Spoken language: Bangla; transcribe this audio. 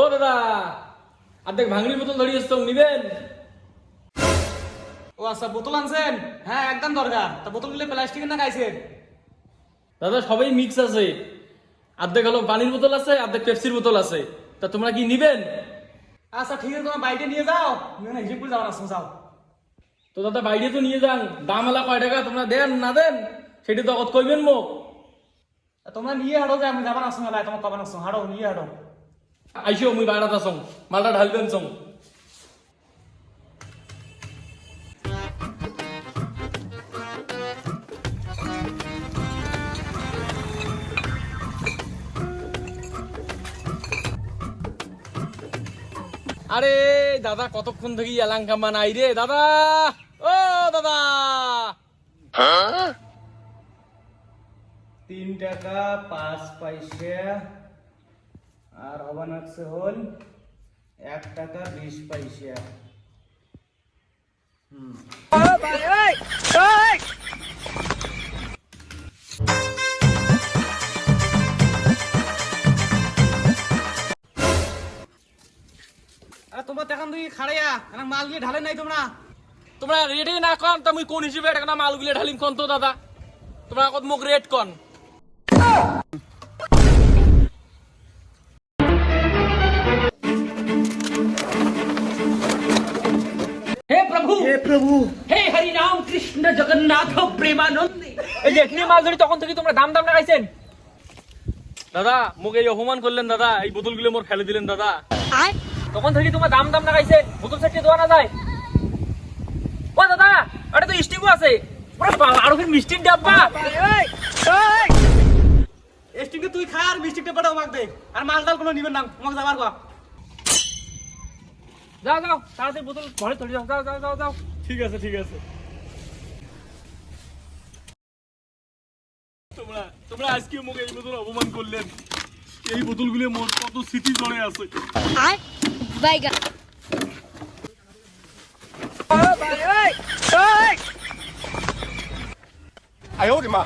ও দাদা অর্ধেক ভাঙড়ির বোতল ধরিয়ে এসছো নিবেন? ও আচ্ছা বোতল আনছেন? হ্যাঁ একদম দরকার। তা বোতলগুলো প্লাস্টিকের না গাইছেন দাদা সবাই মিক্স আছে। অর্ধেক হলো পানির বোতল আছে অর্ধেক পেপসির বোতল আছে। তা তোমরা কি নিবেন? আচ্ছা ঠিক আছে তোমার বাইকে নিয়ে যাও। না হিসেব করে যাও না যাও। তো দাদা বাইরে তো নিয়ে যান। দাম এলা কয় টাকা তোমরা দেন না দেন সেটি তো অত কইবেন তা তোমরা নিয়ে হাঁটো যে আমি যাবার আসুন তোমার কবার আসুন হাঁটো নিয়ে হাঁটো। আইসো মুই বাইরাত আসং মালটা ঢালবেন সং আরে দাদা কতক্ষণ থেকে এলাং কাম্বা নাই রে? দাদা! ও দাদা! তিন টাকা পাঁচ পয়সা। আর হবান আছে হল এক টাকা বিশ পয়সা। আরে তোমরা তুই খাড়াইয়া মাল দিয়ে ঢালে নাই না কন মালগুলো ঢালিম কন তো, দাদা? তোমরা কত মুখ রেট কন? প্রভু হে প্রভু হে হরি রাম কৃষ্ণ জগন্নাথ প্রেমানন্দে এই যে এখানে ধরি তখন থেকে তোমরা দাম দাম লাগাইছেন। দাদা মুখে এই অপমান করলেন দাদা। এই বোতলগুলো মোর ফেলে দিলেন দাদা। তখন থেকে তোমরা দাম দাম লাগাইছেন বোতল সেটটি দেওয়া না যায়। ও দাদা এটা তো স্টিকও আছে। আরও ফির মিষ্টির ডাব্বা। স্টিকটা তুই খা আর মিষ্টিটা পাঠাও মাগ দে। আর মালটাল কোনো নিবেন না আমাকে যাবার কয়া যাও যাও তাড়াতাড়ি বোতল ঘরে ধরে যাও যাও যাও যাও যাও। ঠিক আছে ঠিক আছে। তোমরা তোমরা আজকে আমাকে এই বোতল অপমান করলেন এই বোতলগুলো মোট কত স্মৃতি জড়ে আছে। আর বাইগা আয় মা।